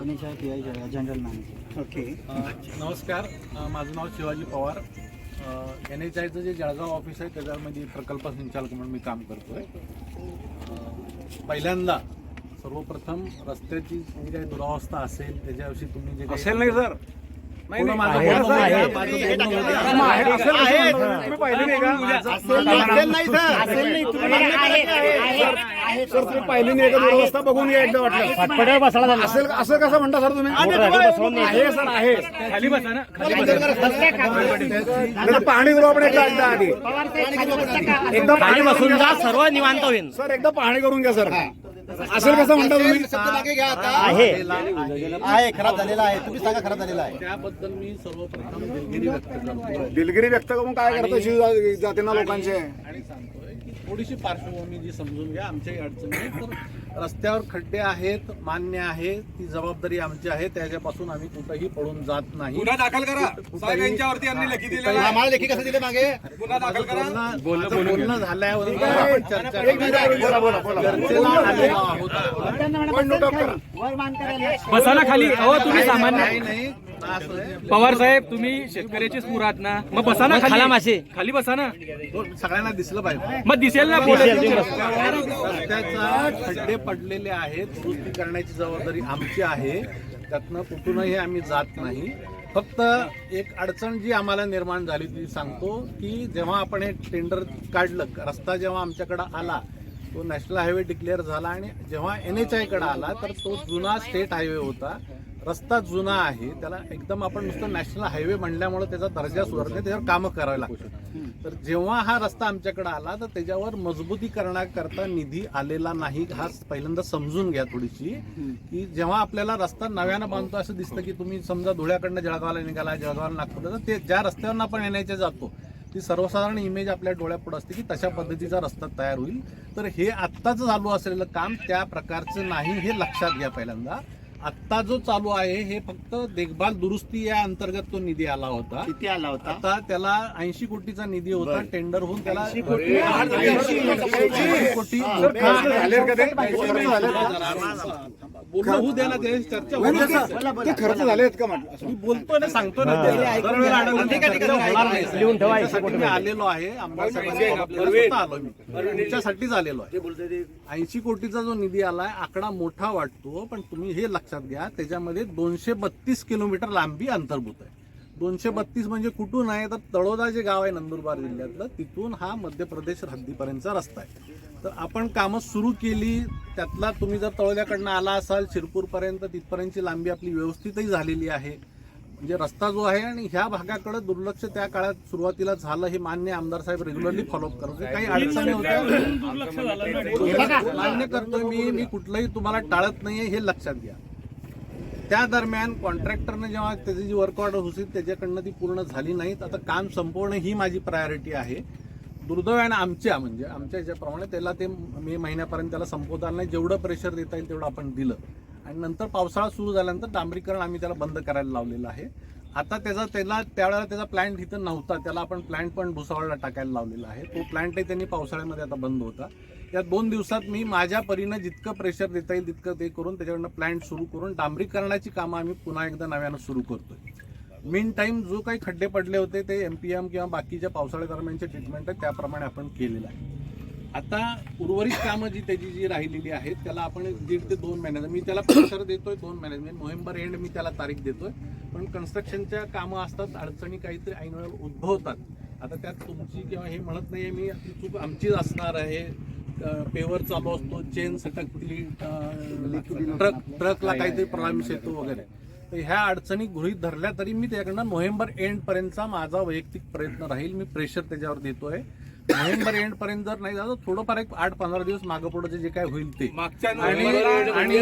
गणेश आहे P I general manager. Okay. नमस्कार. माझं नाव शिवाजी पवार. एन एच आयचं जे जळगाव ऑफिस आहे त्याच्यामध्ये प्रकल्प संचालक म्हणून मी काम करतोय. पहिल्यांदा सर्वप्रथम रस्त्याची जी काही दुरावस्था असेल त्याच्याविषयी तुम्ही जे काही असेल नाही सर. नाही नाही, माझं आहे, बोलणं आहे. होऊ द्या, माझं बोलणं होऊ द्या. आहे, आहे, असेल आहे. कसं? तुम्ही पाहिले नाही का? असेल नाही सर असेल नाही तुम्ही सर तुम्ही पाहिली नाही का दुरवस्था बघून घ्या एकदा वाटलं. असेल असं कसं म्हणता सर तुम्ही? आहे सर आहे. खाली बसा ना नाही पाहणी करू आपण एकदा एकदा आधी. एकदा खाली बसून जा सर्व निवांत होईल सर एकदा पाहणी करून घ्या सर. असेल कसं म्हणता तुम्ही? आहे. आहे खराब झालेला आहे. तुम्ही सांगा खराब झालेला आहे. त्याबद्दल मी सर्वप्रथम दिलगिरी व्यक्त करतो. दिलगिरी व्यक्त करून काय करता? शिव जाते ना लोकांचे. आणि सांगतोय की थोडीशी पार्श्वभूमी जी समजून घ्या आमच्याही अडचणी आहेत. तर रस्त्यावर खड्डे आहेत मान्य आहे ती जबाबदारी आमची आहे. त्याच्यापासून आम्ही कुठंही पळून जात नाही. गुन्हा दाखल करा. साहेब यांच्यावरती यांनी लेखी दिलेला आहे. आम्हाला लेखी कसं दिले मागे? गुन्हा दाखल करा. बोलणं माझं बोलणं झाल्यावर. आपण चर्चा बोला, बोला, बोला. चर्चेला आलेलो आहोत. आपण. बसा ना खाली. अहो तुम्ही सामान्य नाही, नाही. पवार साहेब तुम्ही शेतकऱ्याचेच पूर आहात ना. मग बसा ना खाली. मासे. खाली बसा ना. बोल, सगळ्यांना दिसलं पाहिजे. मग दिसेल ना खड्डे पडलेले आहेत दुरुस्ती करण्याची जबाबदारी आमची आहे. त्यातनं कुठूनही आम्ही जात नाही. फक्त एक अडचण जी आम्हाला निर्माण झाली ती सांगतो की जेव्हा आपण हे टेंडर काढलं रस्ता जेव्हा आमच्याकडं आला तो नॅशनल हायवे डिक्लेअर झाला आणि जेव्हा एन एच आयकडे आला तर तो जुना स्टेट हायवे होता. रस्ता जुना आहे त्याला एकदम आपण नुसतं नॅशनल हायवे म्हणल्यामुळे त्याचा दर्जा सुधारणे त्याच्यावर कामं करावी लागतात. तर जेव्हा हा रस्ता आमच्याकडे आला तर त्याच्यावर मजबूतीकरणाकरता निधी आलेला नाही हा पहिल्यांदा समजून घ्या थोडीशी की जेव्हा आपल्याला रस्ता नव्यानं बांधतो असं दिसतं की तुम्ही समजा धुळ्याकडनं जळगावला निघाला जळगावला नागपूरला तर ते ज्या रस्त्यावरून आपण येण्याचे जातो ती सर्वसाधारण इमेज आपल्या डोळ्यापुढे असते की तशा पद्धतीचा रस्ता तयार होईल. तर हे आत्ताच चालू असलेलं काम त्या प्रकारचं नाही हे लक्षात घ्या पहिल्यांदा. आत्ता जो चालू आहे हे फक्त देखभाल दुरुस्ती या अंतर्गत तो निधी आला होता. किती आला होता? आता त्याला ऐंशी कोटीचा निधी होता टेंडर होऊन त्याला कोटी? झाले झाले बोलणं होऊ द्या ना ते चर्चा होऊ द्या. ते खर्च झालेत का म्हटलं? मी बोलतोय ना सांगतो ना ते. होणार नाही. त्याच्यासाठी मी आलेलो आहे आमदार साहेबांच्या आलो मी. तुमच्यासाठीच आलेलो आहे. ऐंशी कोटीचा जो निधी आलाय आकडा मोठा वाटतो पण तुम्ही हे लक्षात घ्या त्याच्यामध्ये दोनशे बत्तीस किलोमीटर लांबी अंतर्भूत आहे. दोनशे बत्तीस म्हणजे कुठून आहे? तर तळोदा जे गाव आहे नंदुरबार जिल्ह्यातलं तिथून हा मध्य प्रदेश हद्दीपर्यंतचा रस्ता आहे. तर आपण कामं सुरू केली त्यातला तुम्ही जर तळोद्याकडनं आला असाल शिरपूरपर्यंत तिथपर्यंतची लांबी आपली व्यवस्थितही झालेली आहे. म्हणजे रस्ता जो आहे आणि ह्या भागाकडे दुर्लक्ष त्या काळात सुरुवातीला झालं हे मान्य आमदार साहेब रेग्युलरली फॉलोअप करत. काही अडचणी होत्या मान्य करतोय मी मी कुठलंही तुम्हाला टाळत नाहीये हे लक्षात घ्या. त्या दरम्यान कॉन्ट्रॅक्टरनं जेव्हा त्याची जी वर्क ऑर्डर होती त्याच्याकडनं ती पूर्ण झाली नाहीत. आता काम संपवणं ही माझी प्रायोरिटी आहे. दुर्दैवानं आमच्या म्हणजे आमच्या याच्याप्रमाणे त्याला ते मे महिन्यापर्यंत त्याला संपवता नाही जेवढं प्रेशर देता येईल तेवढं आपण दिलं. आणि नंतर पावसाळा सुरू झाल्यानंतर डांबरीकरण आम्ही त्याला बंद करायला लावलेलं आहे. आता त्याचा त्याला त्यावेळेला त्याचा प्लॅन्ट इथं नव्हता. त्याला आपण प्लॅन्ट पण भुसावळला टाकायला लावलेला आहे. तो प्लॅन्टही त्यांनी पावसाळ्यामध्ये आता बंद होता. या दोन दिवसात मी माझ्या परीनं जितकं प्रेशर देता येईल तितकं ते करून त्याच्याकडनं प्लॅन्ट सुरू करून डांबरीकरणाची कामं आम्ही पुन्हा एकदा नव्यानं सुरू करतोय. मेन टाईम जो काही खड्डे पडले होते ते एम पी एम किंवा बाकीच्या पावसाळ्या दरम्यानचे ट्रीटमेंट आहे त्याप्रमाणे आपण केलेलं आहे. आता उर्वरित कामं जी त्याची जी राहिलेली आहेत त्याला आपण दीड ते दोन महिन्याचं मी त्याला प्रेशर देतोय दोन महिन्यात म्हणजे नोव्हेंबर एंड मी त्याला तारीख देतोय. पण कन्स्ट्रक्शनच्या कामं असतात अडचणी काहीतरी ऐन वेळ उद्भवतात. आता त्यात तुमची किंवा हे म्हणत नाही मी चूक आमचीच असणार आहे. पेवर चालू असतो चेन सटकली ट्रक ट्रकला काहीतरी प्रॉब्लेम्स येतो वगैरे. तर ह्या अडचणी गृहीत धरल्या तरी मी त्याच्याकडनं नोव्हेंबर एंड पर्यंतचा माझा वैयक्तिक प्रयत्न राहील. मी प्रेशर त्याच्यावर देतोय. नोव्हेंबर एंड पर्यंत जर नाही झालं थोडंफार एक आठ पंधरा दिवस मागं पुढे जे काय होईल ते. आणि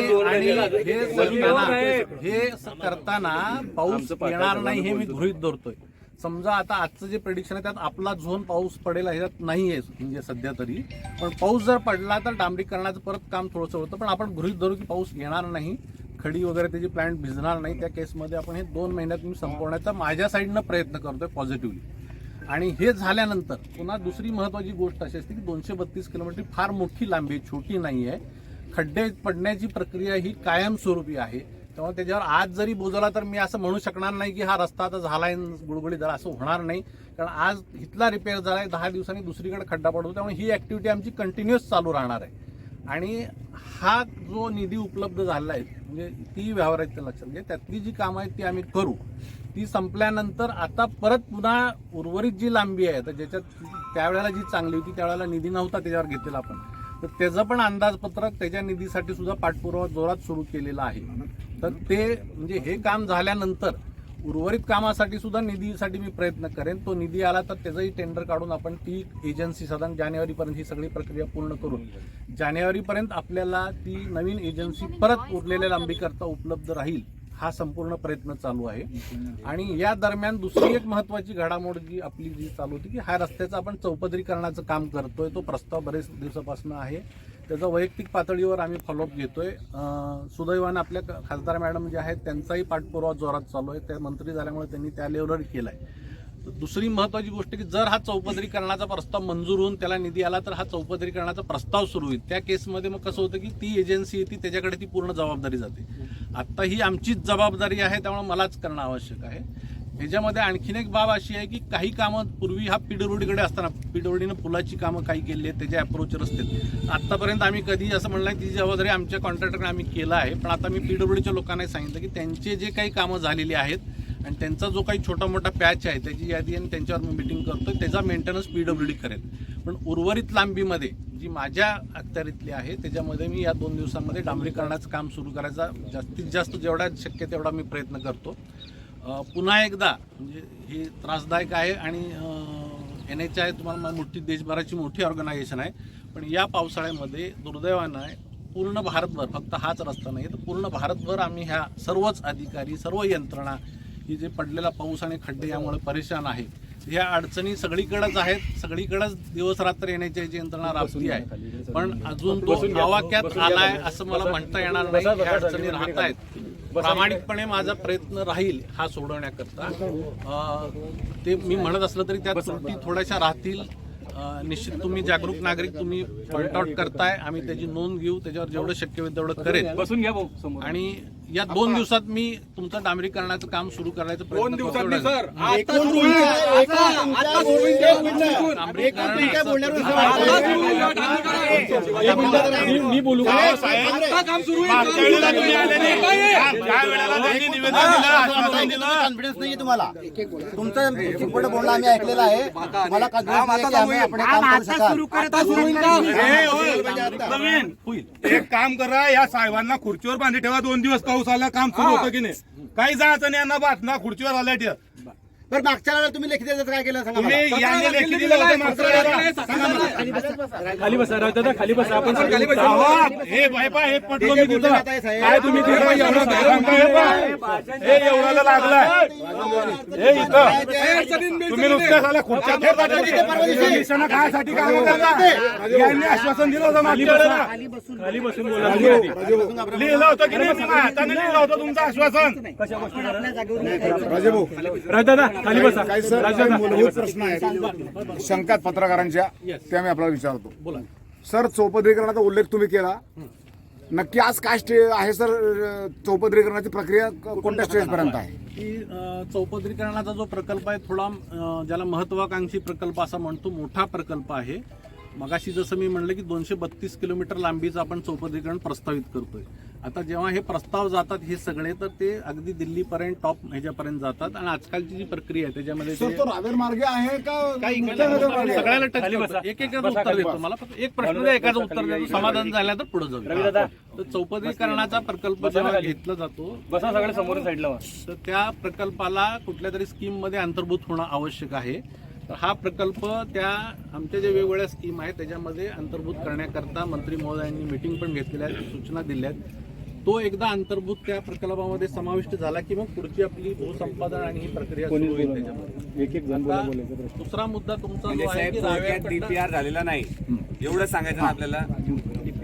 हे करताना पाऊस येणार नाही हे मी गृहीत धरतोय. समजा आता आजचं जे प्रेडिक्शन आहे त्यात आपला झोन पाऊस पडेल ह्याच्यात नाही आहे म्हणजे सध्या तरी. पण पाऊस जर पडला तर डांबरीकरणाचं परत काम थोडंसं होतं. पण आपण गृहीत धरू की पाऊस येणार नाही. खडी वगैरे त्याची प्लांट भिजणार नाही त्या केसमध्ये आपण हे दोन महिन्यात मी संपवण्याचा माझ्या साईडनं प्रयत्न करतोय पॉझिटिव्हली आणि हे झाल्यानंतर पुन्हा दुसरी महत्वाची गोष्ट अशी असते की दोनशे बत्तीस किलोमीटर फार मोठी लांबी आहे छोटी नाही आहे खड्डे पडण्याची प्रक्रिया ही कायमस्वरूपी आहे. त्यामुळे त्याच्यावर आज जरी बोजवला तर मी असं म्हणू शकणार नाही की हा रस्ता आता झालाय गुळगुळी झाला असं होणार नाही. कारण आज इथला रिपेअर झालाय दहा दिवसांनी दुसरीकडे खड्डा पडतो त्यामुळे ही ऍक्टिव्हिटी आमची कंटिन्युअस चालू राहणार आहे. आणि हा जो निधी उपलब्ध झाला आहे म्हणजे ती व्यवहाराच्या लक्षात घ्या. त्यातली जी कामं आहेत ती आम्ही करू. ती संपल्यानंतर आता परत पुन्हा उर्वरित जी लांबी आहे तर ज्याच्यात त्यावेळेला जी चांगली होती त्यावेळेला निधी नव्हता त्याच्यावर घेतलेला आपण. तर त्याचं पण अंदाजपत्रक त्याच्या निधीसाठी सुद्धा पाठपुरावा जोरात सुरू केलेला आहे. तर ते म्हणजे हे काम झाल्यानंतर उर्वरित कामासाठी सुद्धा निधीसाठी मी प्रयत्न करेन. तो निधी आला तर त्याचंही टेंडर काढून आपण ती एजन्सी साधारण जानेवारीपर्यंत ही सगळी प्रक्रिया पूर्ण करून जानेवारीपर्यंत आपल्याला ती नवीन एजन्सी परत उरलेल्या लांबीकरता उपलब्ध राहील हा संपूर्ण प्रयत्न चालू आहे. आणि या दरम्यान दुसरी एक महत्वाची घडामोड जी आपली जी चालू होती की ह्या रस्त्याचं आपण चौपदरीकरणाचं काम करतोय तो प्रस्ताव बरेच दिवसापासून आहे. त्याचा वैयक्तिक पातळीवर आम्ही फॉलोअप घेतोय. अं, सुदैवानं आपल्या खासदार मॅडम जे आहेत त्यांचाही पाठपुरावा जोरात चालू आहे. त्या मंत्री झाल्यामुळे त्यांनी त्या लेवलवर केलाय. दुसरी महत्वाची गोष्ट की जर हा चौपदरीकरणाचा प्रस्ताव मंजूर होऊन त्याला निधी आला तर हा चौपदरीकरणाचा प्रस्ताव सुरू होईल. त्या केसमध्ये मग कसं होतं की ती एजन्सी येते त्याच्याकडे ती पूर्ण जबाबदारी जाते. आत्ता ही आमचीच जबाबदारी आहे त्यामुळे मलाच करणं आवश्यक आहे. ह्याच्यामध्ये आणखीन एक बाब अशी आहे की काही कामं पूर्वी हा पीडब्ल्यूडीकडे असताना पीडब्ल्यूडीनं पुलाची कामं काही केली आहेत त्याचे अप्रोच रस्ते आत्तापर्यंत आम्ही कधी असं म्हणलं नाही, ती जबाबदारी आमच्या कॉन्ट्रॅक्टरकडे आम्ही केला आहे. पण आता मी पीडब्ल्यूडीच्या लोकांनाही सांगितलं की त्यांचे जे काही कामं झालेली आहेत आणि त्यांचा जो काही छोटा मोठा पॅच आहे त्याची यादी आणि त्यांच्यावर मी मिटिंग करतो त्याचा मेंटेनन्स पीडब्ल्यू डी करेल. पण उर्वरित लांबीमध्ये जी माझ्या अखत्यारीतली आहे त्याच्यामध्ये मी या दोन दिवसांमध्ये डांबरीकरणाचं काम सुरू करायचा जास्तीत जास्त जेवढा शक्य तेवढा मी प्रयत्न करतो. पुन्हा एकदा म्हणजे हे त्रासदायक आहे आणि एन एच आय तुम्हाला मोठी देशभराची मोठी ऑर्गनायझेशन आहे. पण या पावसाळ्यामध्ये दुर्दैवानं आहे पूर्ण भारतभर फक्त हाच रस्ता नाही तर पूर्ण भारतभर आम्ही ह्या सर्वच अधिकारी सर्व यंत्रणा ही जे पडलेला पाऊस आणि खड्डे यामुळे परेशान आहे ह्या अडचणी सगळीकडेच आहेत. सगळीकडेच दिवस रात्र येण्याची याची यंत्रणा राबती आहे पण अजून तो आवाक्यात आलाय असं मला म्हणता येणार नाही. ह्या अडचणी राहत आहेत प्रामाणिकपणे माझा प्रयत्न राहील हा सोडवण्याकरता. ते मी म्हणत असलं तरी त्या त्रुटी थोड्याशा राहतील. निश्चित तुम्ही जागरूक नागरिक तुम्ही पॉइंट आउट करताय. आम्ही त्याची नोंद घेऊ. त्याच्यावर जेवढं शक्य होईल तेवढं करेल बसून घ्या आणि या दोन दिवसात मी तुमचं डांबरीकरणाचं काम सुरू करायचं दोन प्रयत्न दिवसांनी करतो. सर. आता एकूण सुरू होईल. तुमच्या- एकूण तुमच्या बोलण्यावर- एकूण तुमच्या डांबरीकरणाचं बोलण्यावर असं आता वाटतंय. सुरू होईल. मी बोलू का? आता काम सुरू होईल. कॉन्फिडन्स नाही. तुम्हाला. तुमचं चिपट बोलणं आम्ही ऐकलेलं आहे. मला की आम्ही आपण हे काम करू शकाल. आता सुरू होईल एक काम करा या साहेबांना खुर्चीवर बांधली ठेवा. दोन दिवस पाऊस आला काम सुरू होतं की नाही? काही जायचं नाही यांना बात ना खुर्चीवर आल्या ठेवा बरं मागच्या वेळेला तुम्ही लेखी द्यायचं काय केलं? सांगा तुम्ही मला. यांनी लेखी दिलं होतं मागच्या वेळेला. खाली बसा. राव दादा खाली बसा. आपण खाली अहो, हे बाय पाय हे पटलो मी आहे, साहेब. काय तुम्ही तिथं एवढं साहेबांना हे पाय. हे लागलाय. हे इथं. तुम्ही नुसत्या झाल्या खुर्च्या निशाणा खायसाठी करता यांनी आश्वासन दिलं होतं मागच्या वेळेला. खाली बसून बोला. तुम्ही आधी. लिहिलं होतं की नाही? हाताने लिहिलं होतं तुमचं आश्वासन. दादा. बसा काही सर काही मूलभूत प्रश्न आहेत. शंकात पत्रकारांच्या ते आम्ही आपल्याला विचारतो. सर चौपदरीकरणाचा उल्लेख तुम्ही केला. नक्की आज काय स्टे आहे सर चौपदरीकरणाची प्रक्रिया कोणत्या स्टेज पर्यंत आहे? की चौपदरीकरणाचा जो प्रकल्प आहे थोडा ज्याला महत्वाकांक्षी प्रकल्प असा म्हणतो मोठा प्रकल्प आहे. मगाशी जसं मी म्हणलं की दोनशे बत्तीस किलोमीटर लांबीचं आपण चौपदरीकरण प्रस्तावित करतोय. आता जेव्हा हे प्रस्ताव जातात हे सगळे तर ते अगदी दिल्लीपर्यंत टॉप ह्याच्यापर्यंत जातात. आणि आजकालची जी प्रक्रिया आहे त्याच्यामध्ये ते- रावेर मार्गे आहे का सगळ्याला टच करतो. एक उत्तर देतो मला. फक्त एक प्रश्न द्या एकाचं उत्तर देतो. समाधान झालं तर पुढे जाऊ तर चौपदरीकरणाचा प्रकल्प जेव्हा घेतला जातो बसा सगळे समोर साईडला. तर त्या प्रकल्पाला कुठल्या तरी स्कीममध्ये अंतर्भूत होणं आवश्यक आहे. तर हा प्रकल्प त्या आमच्या ज्या वेगवेगळ्या स्कीम आहेत त्याच्यामध्ये अंतर्भूत करण्याकरता मंत्री महोदयांनी मिटिंग पण घेतलेल्या आहेत सूचना दिल्या आहेत. तो एकदा अंतर्भूत त्या प्रकल्पामध्ये समाविष्ट झाला की मग पुढची आपली भूसंपादन आणि ही प्रक्रिया सुरू होईल त्याच्यामध्ये. दुसरा मुद्दा तुमचा जो आहे की रावेर डीपीआर झालेला नाही. एवढं सांगायचं आपल्याला?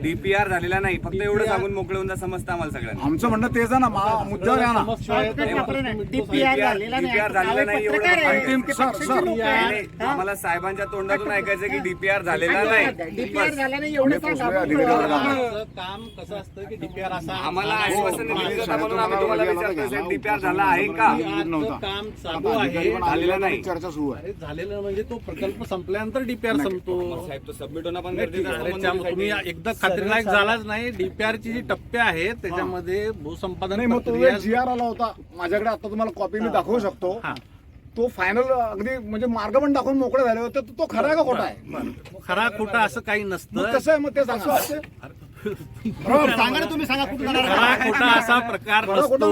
डीपीआर झालेला नाही फक्त एवढं सांगून मोकळे होऊन जा समजतं आम्हाला सगळ्यांना. आमचं म्हणणं तेच आहे ना मा- मुद्द्यावर या ना. डीपीआर झालेला नाही एवढं अंतिम सर सर. नाही, नाही. आम्हाला साहेबांच्या तोंडातून ऐकायचं की डीपीआर झालेला नाही. आमचं काम कसं असतं की डीपीआर असा आम्हाला आश्वासन दिलं जातं म्हणून आम्ही तुम्हाला विचारतोय डीपीआर झाला आहे का? काम चालू आहे. झालेलं नाही. चर्चा सुरू आहे. अरे झालेलं म्हणजे तो प्रकल्प संपल्यानंतर डीपीआर संपतो. साहेब तो सबमिट होणं पण नाही, ठीक गरजेचं. अरे तुम्ही एकदा खात्रीलायक झालाच नाही. डीपीआर ची जी टप्पे आहेत त्याच्यामध्ये भूसंपादन नाही मग तो प्रक्रिया जी आर आला होता. माझ्याकडे आता तुम्हाला कॉपी मी दाखवू शकतो. हा. तो फायनल अगदी म्हणजे मार्ग पण दाखवून मोकळे झाले होते. तर तो खरा आहे का खोटा आहे? खरा खोटा असं काही मग नसतं कसं आहे मग ते सांगा सांगा ना तुम्ही सांगा कुठं जाणार खरा खोटा असा प्रकार नसतो.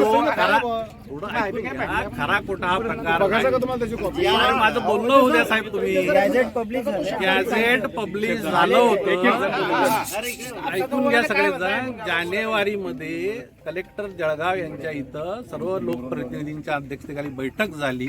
खरा खोटा हा प्रकार बघायचं का नाही. तुम्हाला त्याची कॉपी अरे माझं बोलणं होऊ द्या साहेब तुम्ही. गॅझेट पब्लिक झालं. गॅझेट पब्लिश झालं होतं. ऐकून घ्या सगळेजण. जानेवारी मध्ये कलेक्टर जळगाव यांच्या इथं सर्व लोकप्रतिनिधींच्या अध्यक्षतेखाली बैठक झाली.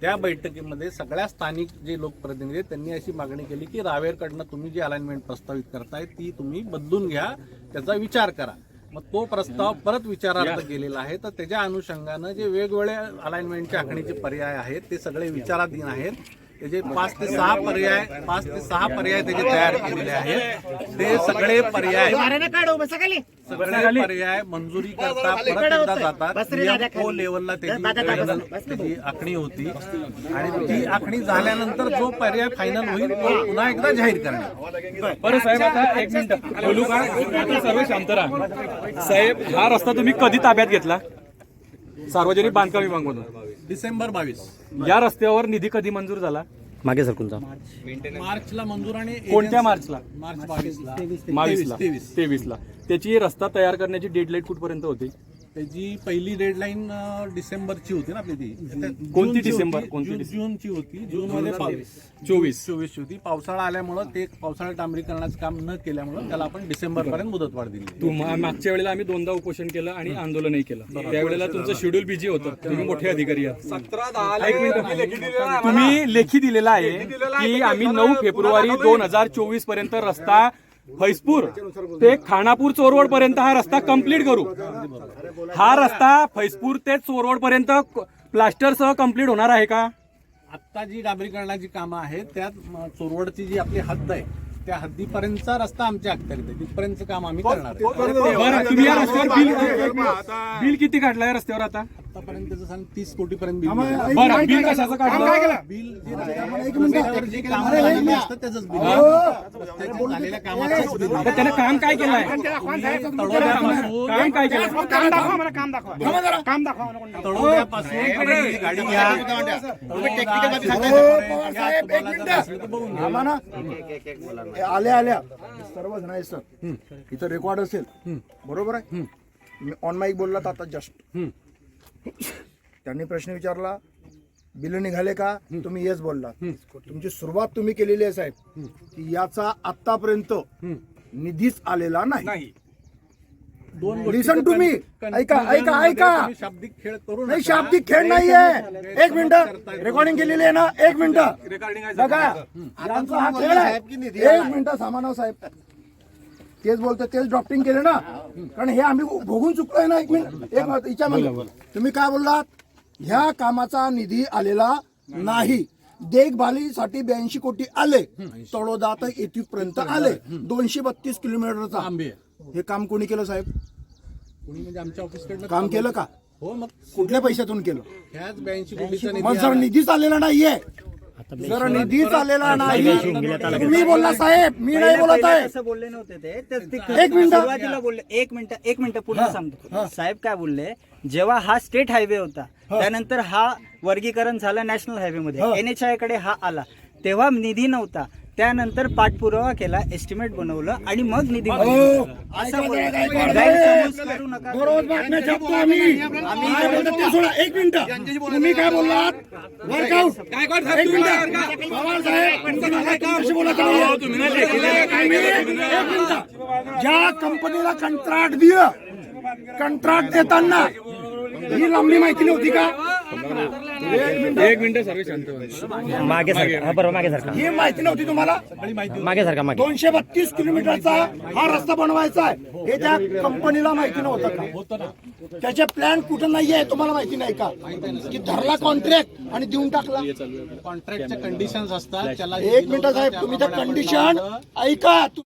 त्या बैठकीमध्ये सगळ्या स्थानिक जे लोकप्रतिनिधी आहेत त्यांनी अशी मागणी केली की रावेरकडनं तुम्ही जी अलाइनमेंट प्रस्तावित करताय ती तुम्ही बदलून घ्या त्याचा विचार करा. मग तो प्रस्ताव परत विचारार्थ गेलेला आहे. तर त्याच्या अनुषंगानं जे वेगवेगळे अलाइनमेंटच्या आखणीचे पर्याय आहेत ते सगळे विचाराधीन आहेत. त्याचे पाच ते सहा पर्याय पाच ते सहा पर्याय त्याचे तयार केलेले आहेत. ते सगळे पर्याय सगळे पर्याय मंजुरी करता परत एकदा जातात. ओ लेवलला त्याची आखणी होती. आणि ती आखणी झाल्यानंतर जो पर्याय फायनल होईल तो पुन्हा एकदा जाहीर करणार बरं. साहेब आता एक मिनिट. बोलू का? सर्व शांत राहा. साहेब हा रस्ता तुम्ही कधी ताब्यात घेतला? सार्वजनिक बांधकाम विभागामधून. डिसेंबर बावीस. या रस्त्यावर निधी कधी मंजूर झाला? मागे सर कोणता मार्चला मंजूर आणि कोणत्या मार्चला? मार्च बावीसला. बावीसला तेवीस. तेवीसला. त्याची रस्ता तयार करण्याची डेडलाईन कुठपर्यंत होती? त्याची पहिली डेडलाईन डिसेंबरची होती ना आपली ती कोणती डिसेंबर? कोणती? जूनची होती जून मध्ये चोवीस. चोवीसची होती. पावसाळा आल्यामुळं ते पावसाळा डांबरीकरणाचं काम न केल्यामुळं त्याला आपण डिसेंबर पर्यंत मुदतवाढ दिली. मागच्या वेळेला आम्ही दोनदा उपोषण केलं आणि आंदोलनही केलं. त्यावेळेला तुमचं शेड्यूल बिझी होतं. तुम्ही मोठे अधिकारी आहात. तुम्ही लेखी दिलेला आहे की आम्ही नऊ फेब्रुवारी दोन हजार चोवीसपर्यंत रस्ता फैजपूर ते खानापूर चोरवड पर्यंत हा रस्ता कंप्लीट करू. हा रस्ता फैजपूर ते चोरवड पर्यंत प्लास्टर सह कंप्लीट होणार आहे का? आता जी डांबरीकरणाची कामं आहेत त्यात चोरवडची जी आपली हद्द आहे त्या हद्दीपर्यंतचा रस्ता आमच्या अखत्यारीत आहे. तिथपर्यंतचं काम आम्ही करणार आहे. बरं तुम्ही या रस्त्यावर बिल बिल किती काढलाय रस्त्यावर आता? आतापर्यंत त्याचं सांग तीस कोटी पर्यंत बिल गेलं. बरं बिल कशाचं काढलं? बिल जे रस्त्यावर जी कामं झालेली असतात त्याचंच बिल. रस्त्याची झालेल्या कामाचंच बिल. तर त्याने काम काय केलंय? तळोद्यापासून काम काय केलं? गाडी तळोदा, शिरोळे, तुम्हाला जर असलं तर बघून घ्या. हे आल्या आल्या. सर्व जण आहे सर इथं रेकॉर्ड असेल. बरोबर आहे? मी ऑन माईक बोलला तर आता जस्ट त्यांनी प्रश्न विचारला बिल निघाले का? तुम्ही येस बोलला. तुमची सुरुवात तुम्ही केलेली आहे साहेब. की याचा आतापर्यंत निधीच आलेला नाही. दोन to me. ऐका, ऐका, ऐका. तुम्ही शाब्दिक खेळ करू नाही नका. शाब्दिक खेळ नाहीये. एक मिनिट. रेकॉर्डिंग केलेली आहे ना? एक मिनिट. बघा. यांचा हा खेळ आहे. एक मिनिट सामानाव साहेब. तेच बोलतो तेच ड्रॉपिंग केले ना. कारण हे आम्ही भोगून चुकलोय ना एक मिनिट एक मिनिट हिच्यामध्ये तुम्ही काय बोललात? ह्या कामाचा निधी आलेला नाही. देखभालीसाठी ब्याऐंशी कोटी आले. तळोदा तर येथपर्यंत आले. दोनशे बत्तीस किलोमीटरचा. हे काम कोणी केलं साहेब? कोणी म्हणजे काम केलं का? हो मग. कुठल्या पैशातून केलं? ह्याच ब्याऐंशी आला. निधीच आलेला नाहीये. जर निधीच आलेला नाही. तुम्ही बोलला साहेब. मी नाही बोलत आहे. असं बोलले नव्हते ते. तर ते एक मिनिट. सुरुवातीला बोलले. एक मिनिट एक मिनिट पुढे सांगतो. साहेब काय बोलले? जेव्हा हा स्टेट हायवे होता त्यानंतर हा वर्गीकरण झालं नॅशनल हायवे मध्ये एनएचआयकडे हा आला. तेव्हा निधी नव्हता. त्यानंतर पाठपुरावा केला एस्टिमेट बनवलं आणि मग निधी मिळाला. असं बोलले. गैरसमज करू नका. दररोज बातम्या छापतो आम्ही. काय बोलतो ते सोडा. एक मिनिट. तुम्ही काय बोललात? वर्कआउट एक मिनिट. पवार साहेब तुमचं नाव काय? तुम्ही कशी बोलत एक मिनिट. ज्या कंपनीला कंत्राट दिलं कंत्राट देताना ही लांबी माहिती नव्हती का? एक मिनिट सर्व शांत. मागे सरका हा, बरोबर मागे सरका ही माहिती नव्हती तुम्हाला? मागे सरका मागे? दोनशे बत्तीस किलोमीटरचा हा रस्ता बनवायचा आहे. हे त्या कंपनीला माहिती नव्हतं का? त्याचे प्लॅन कुठं नाहीये तुम्हाला माहिती नाही का? की धरला कॉन्ट्रॅक्ट आणि देऊन टाकला. कॉन्ट्रॅक्टच्या कंडिशन्स असतात त्याला एक मिनिट साहेब तुम्ही त्या कंडिशन ऐका.